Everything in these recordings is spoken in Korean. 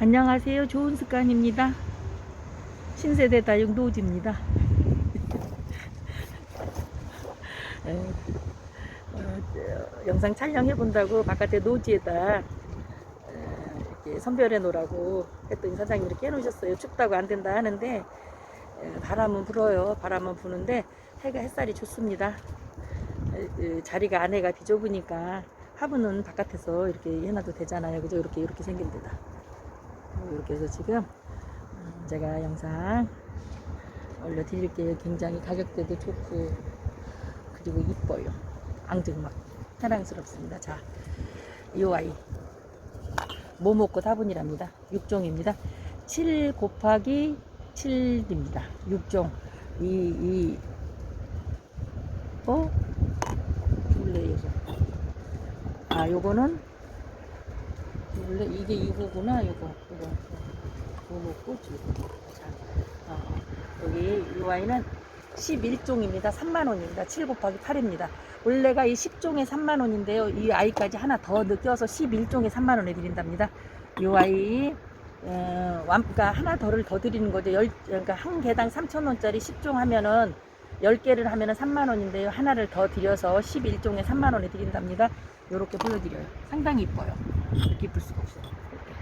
안녕하세요. 좋은 습관입니다. 신세대 다육 노지입니다. 에, 어, 저, 영상 촬영해 본다고 바깥에 노지에다 에, 이렇게 선별해 놓으라고 했더니 사장님이 이렇게 해놓으셨어요. 춥다고 안 된다 하는데 에, 바람은 불어요. 바람은 부는데 해가 햇살이 좋습니다. 자리가 안에가 비좁으니까 화분은 바깥에서 이렇게 해놔도 되잖아요. 그죠? 이렇게 이렇게 생긴 데다. 이렇게 해서 지금 음, 제가 영상 올려드릴게요. 굉장히 가격대도 좋고 그리고 이뻐요. 앙증막 사랑스럽습니다. 자, 이 아이 뭐 먹고 다분이랍니다. 6종입니다. 7 곱하기 7입니다. 6종 이, 이 어? 둘레 여섯 아 요거는 원래? 이게 이거구나 이거. 이거. 이거 지금 자. 어, 여기 이 와인은 11종입니다. 3만원입니다. 7 곱하기 8입니다. 원래가 이 10종에 3만원인데요. 이 아이까지 하나 더 느껴서 11종에 3만원에 드린답니다. 이 아이 어, 완, 그러니까 하나 더를 더 드리는 거죠. 열, 그러니까 한 개당 3천원짜리 10종 하면은 10개를 하면 은 3만원인데요. 하나를 더 드려서 11종에 3만원에 드린답니다. 이렇게 보여드려요. 상당히 이뻐요 이쁠 수가 없어요. 이렇게.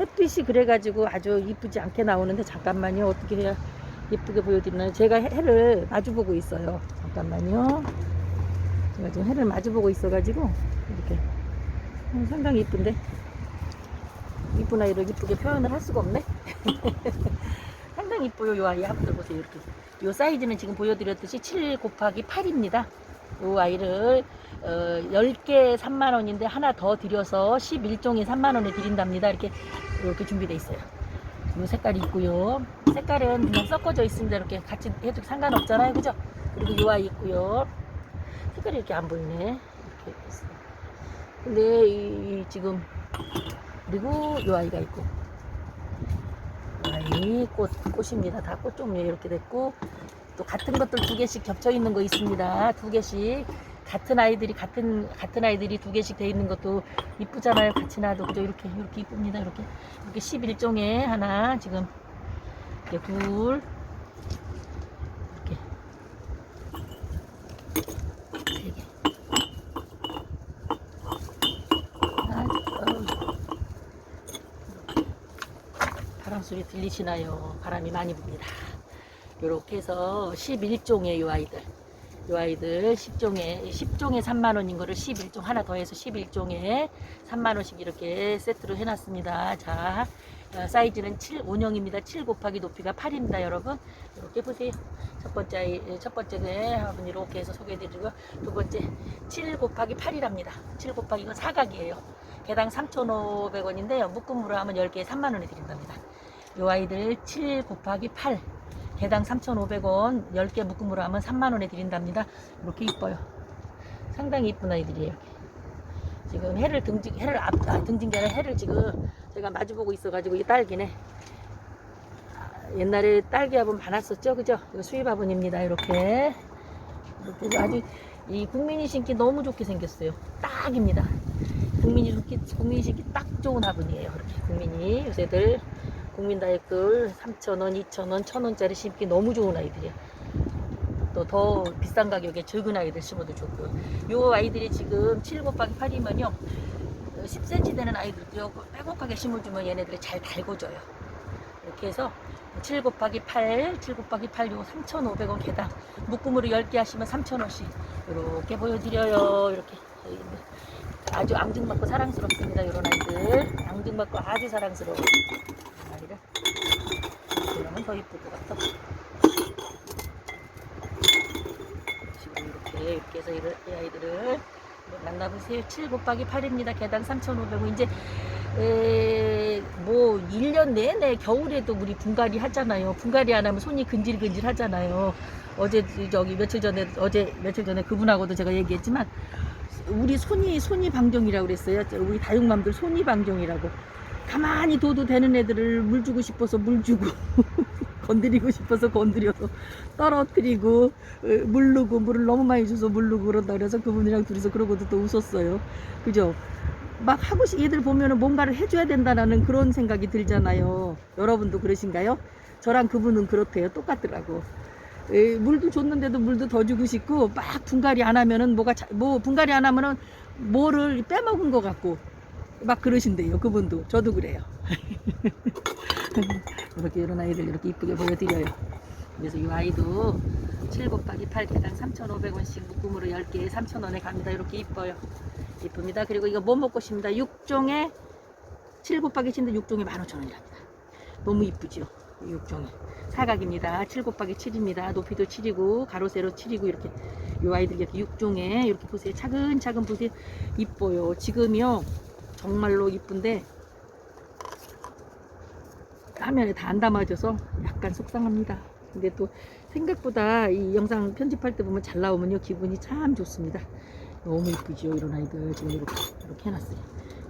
햇빛이 그래가지고 아주 이쁘지 않게 나오는데 잠깐만요. 어떻게 해야 예쁘게 보여드리나요? 제가 해- 해를 마주보고 있어요. 잠깐만요. 제가 지금 해를 마주보고 있어가지고 이렇게 음, 상당히 이쁜데 이쁜 아이를 이쁘게 표현을 할 수가 없네. 상당히 이뻐요. 요 아이 한번 보세요. 이렇게. 요 사이즈는 지금 보여드렸듯이 7 곱하기 8입니다. 요 아이를 어, 10개 3만원인데 하나 더 드려서 11종에 3만원에 드린답니다. 이렇게 이렇게 준비되어 있어요. 요 색깔이 있고요. 색깔은 그냥 섞어져 있습니다. 이렇게 같이 해도 상관없잖아요. 그죠? 그리고 요 아이 있고요. 색깔이 이렇게 안 보이네. 이렇게 있어요. 근데 이, 이 지금 그리고 요 아이가 있고 요 아 이 꽃, 꽃입니다. 다 꽃 종류 이렇게 됐고 또 같은 것들 두 개씩 겹쳐 있는 거 있습니다. 두 개씩 같은 아이들이 같은 같은 아이들이 두 개씩 돼 있는 것도 이쁘잖아요. 같이 놔도 그죠? 이렇게 이렇게 이쁩니다. 이렇게 이렇게 11종에 하나 지금 이렇게 둘 이렇게 세 개. 아주 어우. 소리 들리시나요? 바람이 많이 붑니다. 이렇게 해서 11종의 요 아이들 요 아이들 10종에 10종에 3만 원인 거를 11종 하나 더해서 11종에 3만 원씩 이렇게 세트로 해놨습니다. 자 어, 사이즈는 7 5형입니다. 7 곱하기 높이가 8입니다, 여러분. 이렇게 보세요. 첫 번째 아이, 첫 번째는 한번 이렇게 해서 소개해드리고 두 번째 7 곱하기 8이랍니다. 7 곱하기 이건 사각이에요. 개당 3,500원인데요. 묶음으로 하면 10개에 3만 원에 드린답니다. 요 아이들 7 곱하기 8 개당 3,500원. 10개 묶음으로 하면 3만원에 드린답니다. 이렇게 이뻐요. 상당히 이쁜 아이들이에요 지금 해를 등진 해를 앞 아, 등진 게 아니라 해를 지금 제가 마주보고 있어가지고 이 딸기네. 아, 옛날에 딸기 화분 많았었죠? 그죠? 이거 수입 화분입니다 이렇게. 이렇게 아주 이 국민이 신기 너무 좋게 생겼어요. 딱입니다. 국민이 신기 국민이 신기 딱 좋은 화분이에요 이렇게 국민이. 요새들 국민 다이클 3,000원, 2,000원, 1,000원짜리 심기 너무 좋은 아이들이야. 또 더 비싼 가격에 적은 아이들 심어도 좋고. 요 아이들이 지금 7 곱하기 8이면요. 10cm 되는 아이들도요. 빼곡하게 심어주면 얘네들이 잘 달궈져요. 이렇게 해서 7 곱하기 8, 7 곱하기 8, 요 3,500원 개당. 묶음으로 10개 하시면 3,000원씩. 이렇게 보여드려요. 이렇게. 아주 앙증맞고 사랑스럽습니다. 이런 아이들. 앙증맞고 아주 사랑스러워. 더 이쁠 것 같아. 지금 이렇게 이렇게 해서 이 아이들을 만나보세요. 7 곱하기 8입니다. 개당 3,500원. 이제 에, 뭐 1년 내내 겨울에도 우리 분갈이 하잖아요. 분갈이 안 하면 손이 근질근질 하잖아요. 어제 저기 며칠 전에 어제 며칠 전에 그분하고도 제가 얘기했지만 우리 손이 손이 방정이라고 그랬어요. 우리 다육맘들 손이 방정이라고. 가만히 둬도 되는 애들을 물 주고 싶어서 물 주고 건드리고 싶어서 건드려서 떨어뜨리고 어, 물르고 물을 너무 많이 줘서 물르고 그런다 그래서 그분이랑 둘이서 그러고도 또 웃었어요. 그죠? 막 하고 싶 얘들 보면은 뭔가를 해줘야 된다라는 그런 생각이 들잖아요. 여러분도 그러신가요? 저랑 그분은 그렇대요. 똑같더라고. 에, 물도 줬는데도 물도 더 주고 싶고 막 분갈이 안 하면은 뭐가 자, 뭐 분갈이 안 하면은 뭐를 빼먹은 것 같고 막 그러신대요. 그분도 저도 그래요. 이렇게 이런 아이들 이렇게 이쁘게 보여드려요. 그래서 이 아이도 7 곱하기 8 개당 3,500원씩 묶음으로 10개에 3,000원에 갑니다. 이렇게 이뻐요. 이쁩니다. 그리고 이거 뭐 먹고 싶니다. 6종에 7 곱하기 7인데 6종에 15,000원이랍니다. 너무 이쁘죠? 6종에. 사각입니다. 7 곱하기 7입니다. 높이도 7이고 가로 세로 7이고 이렇게 이 아이들 이렇게 6종에 이렇게 보세요. 차근차근 보세요. 이뻐요. 지금요 정말로 이쁜데 화면에 다 안 담아져서 약간 속상합니다. 근데 또 생각보다 이 영상 편집할 때 보면 잘 나오면요 기분이 참 좋습니다. 너무 이쁘죠 이런 아이들 지금 이렇게 이렇게 해놨어요.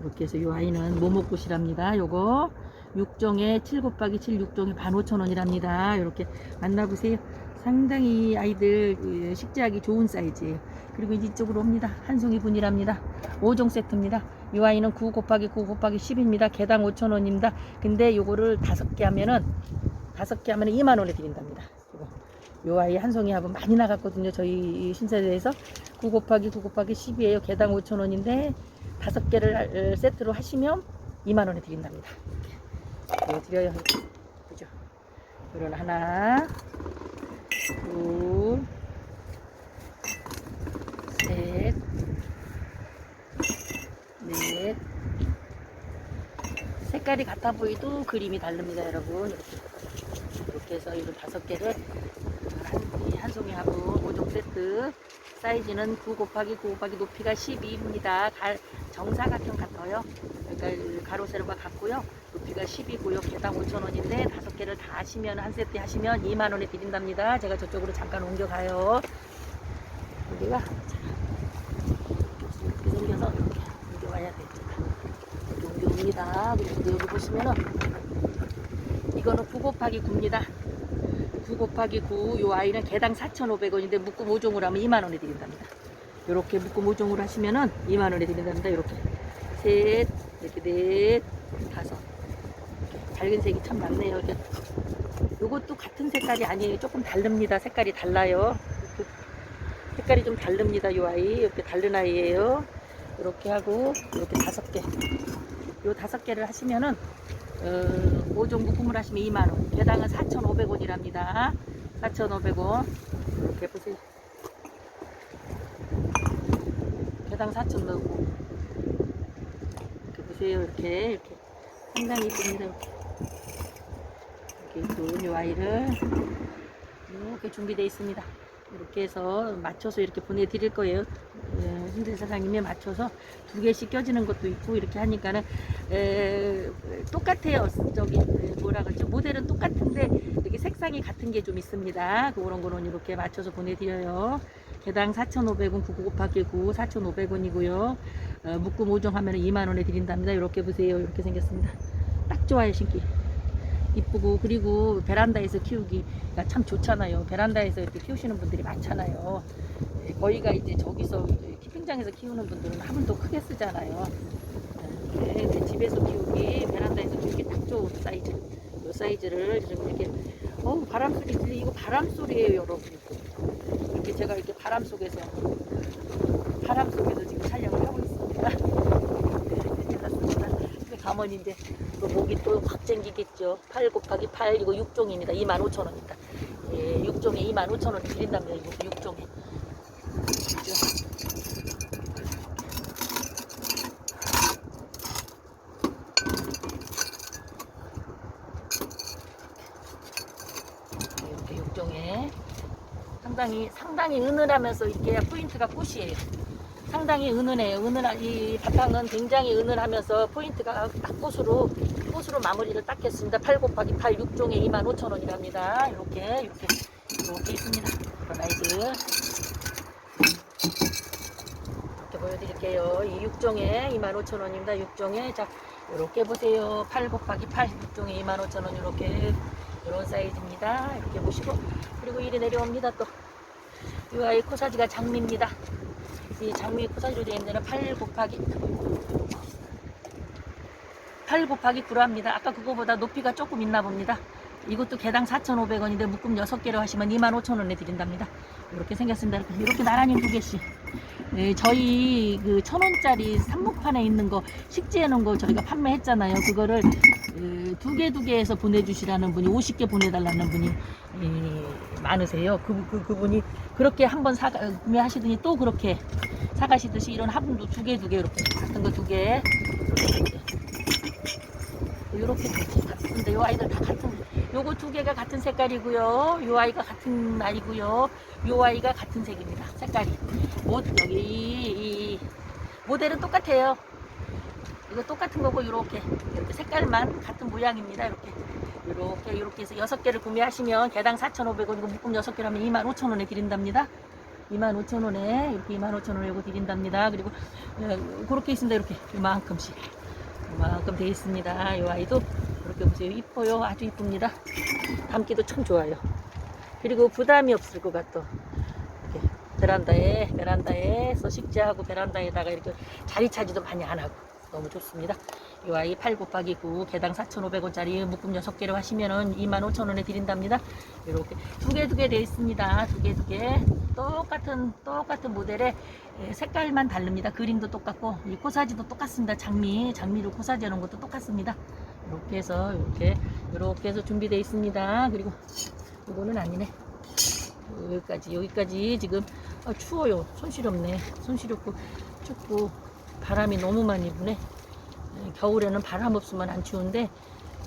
이렇게 해서 이 아이는 모모꽃이랍니다. 요거 6종에 7 곱하기 7 6종에 15,000원이랍니다. 이렇게 만나보세요. 상당히 아이들 그 식재하기 좋은 사이즈예요. 그리고 이쪽으로 옵니다. 한 송이 분이랍니다. 5종 세트입니다. 이 아이는 9 곱하기 9 곱하기 10입니다. 개당 5,000원입니다. 근데 요거를 다섯 개 하면은 다섯 개 하면은 2만 원에 드린답니다. 요 아이 한 송이 하고 많이 나갔거든요. 저희 신세대에서 9 곱하기 9 곱하기 10이에요. 개당 5,000원인데 다섯 개를 어, 세트로 하시면 2만 원에 드린답니다. 이렇게 드려요. 그죠? 이런 하나, 둘, 셋, 넷. 색깔이 같아 보이도 그림이 다릅니다, 여러분. 이렇게, 해서 이런 다섯 개를 한, 송이 하고 5종 세트. 사이즈는 9 곱하기 9 곱하기 높이가 12입니다. 정사각형 같아요. 그러니까 가로 세로가 같고요. 높이가 10이고요. 개당 5,000원인데 다섯 개를 다 하시면 한 세트 하시면 2만 원에 드린답니다. 제가 저쪽으로 잠깐 옮겨가요. 여기가 자, 이렇게 생겨서 이렇게 옮겨와야 되죠. 옮겨옵니다. 그리고 여기 보시면은 이거는 9 곱하기 9입니다. 9 곱하기 9, 요 아이는 개당 4,500원인데 묶음 5종으로 하면 2만 원에 드린답니다. 이렇게 묶음 5종으로 하시면은 2만 원에 드린답니다. 이렇게 셋, 이렇게 넷, 다섯. 밝은 색이 참 많네요. 요것도 같은 색깔이 아니에요. 조금 다릅니다. 색깔이 달라요. 색깔이 좀 다릅니다. 요 아이 이렇게 다른 아이예요. 이렇게 하고 이렇게 다섯 개. 요 다섯 개를 하시면은 어, 5종 묶음을 하시면 2만원 개당은 4,500원이랍니다. 4,500원. 이렇게 보세요. 개당 4,500원 이렇게 보세요. 이렇게 이렇게. 상당히 이쁩니다. 이렇게 이렇게 이쁜 이 아이를 이렇게 준비되어 있습니다 이렇게 해서 맞춰서 이렇게 보내드릴 거예요 예, 신대 사장님이 맞춰서 두 개씩 껴지는 것도 있고 이렇게 하니까는 에, 똑같아요. 저기 에, 뭐라 그러죠? 모델은 똑같은데 이렇게 색상이 같은 게 좀 있습니다. 그런 거는 이렇게 맞춰서 보내드려요. 개당 4,500원 9 곱하기 9 4,500원이고요. 어, 묶음 5종 하면 2만 원에 드린답니다. 이렇게 보세요. 이렇게 생겼습니다. 딱 좋아요, 신기. 이쁘고 그리고 베란다에서 키우기가 참 좋잖아요. 베란다에서 이렇게 키우시는 분들이 많잖아요. 예, 거기가 이제 저기서 키핑장에서 키우는 분들은 화분도 크게 쓰잖아요. 네, 네, 집에서 키우기, 베란다에서 키우기 딱 좋은 사이즈. 이 사이즈를 지금 이렇게 어우 바람 소리 들리 이거 바람 소리예요, 여러분. 이렇게 제가 이렇게 바람 속에서 바람 속에서 지금 촬영을 하고 있습니다. 네. 근데 가만히 이제 또 목이 또 확 쟁기겠죠. 8 곱하기 8 이거 6종입니다. 25,000원입니다. 예, 6종에 25,000원 드린답니다. 이거 6종에. 그죠? 이렇게 육종에 상당히 상당히 은은하면서 이게 포인트가 꽃이에요. 상당히 은은해요. 은은한 이 바탕은 굉장히 은은하면서 포인트가 딱 꽃으로 꽃으로 마무리를 딱 했습니다. 8 곱하기 8 6종에 25,000원이랍니다. 이렇게 이렇게 이렇게 있습니다. 그런 아이들 이렇게 보여드릴게요. 이 6종에 25,000원입니다. 6종에 자 이렇게 보세요. 8 곱하기 8 6종에 25,000원 이렇게 이런 사이즈입니다. 이렇게 보시고 그리고 이리 내려옵니다. 또 이와의 코사지가 장미입니다. 이 장미 코사지로 되어 있는 데는 8 곱하기 8 곱하기 9랍니다. 아까 그거보다 높이가 조금 있나 봅니다. 이것도 개당 4,500원인데 묶음 6개로 하시면 25,000원에 드린답니다. 이렇게 생겼습니다. 이렇게, 이렇게 나란히 두 개씩. 네, 저희 그 천원짜리 삼목판에 있는 거 식재해 놓은 거 저희가 판매했잖아요. 그거를 그두개 두 개에서 보내주시라는 분이 50개 보내달라는 분이 예, 많으세요. 그, 그, 그분이 그렇게 한번 사 구매하시더니 또 그렇게 사가시듯이 이런 화분도 두 개 두 개 이렇게 같은 거 두 개. 이렇게 같은데 요 아이들 다 같은 요거 두 개가 같은 색깔이고요. 요 아이가 같은 아이고요. 요 아이가 같은 색입니다. 색깔이. 모 여기 이, 이 모델은 똑같아요. 이거 똑같은 거고 이렇게 이렇게 색깔만 같은 모양입니다. 이렇게 이렇게 이렇게 해서 여섯 개를 구매하시면 개당 4,500원 이거 묶음 여섯 개라면 25,000원에 드린답니다. 25,000원에 이렇게 25,000원에 이거 드린답니다. 그리고 예, 그렇게 있습니다. 이렇게 이만큼씩 이만큼 돼 있습니다. 이 아이도 이렇게 보세요. 이뻐요. 아주 이쁩니다. 담기도 참 좋아요. 그리고 부담이 없을 것 같아. 이렇게 베란다에 베란다에서 식재하고 베란다에다가 이렇게 자리 차지도 많이 안 하고 너무 좋습니다. 이 아이 8 곱하기 9 개당 4,500원짜리 묶음 6개로 하시면은 25,000원에 드린답니다. 이렇게 두 개 두 개 돼 있습니다. 두 개 두 개 똑같은 똑같은 모델에 예, 색깔만 다릅니다. 그림도 똑같고 이 코사지도 똑같습니다. 장미 장미로 코사지 하는 것도 똑같습니다. 이렇게 해서 이렇게 이렇게 해서 준비되어 있습니다. 그리고 이거는 아니네. 여기까지 여기까지 지금 아, 추워요. 손 시렵네. 손 시렵고 춥고 바람이 너무 많이 부네. 예, 겨울에는 바람 없으면 안 추운데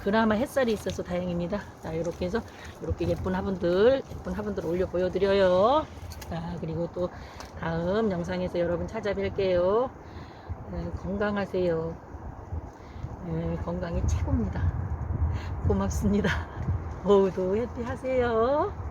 그나마 햇살이 있어서 다행입니다. 자 이렇게 해서 이렇게 예쁜 화분들 예쁜 화분들 올려 보여드려요. 자 그리고 또 다음 영상에서 여러분 찾아뵐게요. 예, 건강하세요. 예, 건강이 최고입니다. 고맙습니다. 모두 해피하세요.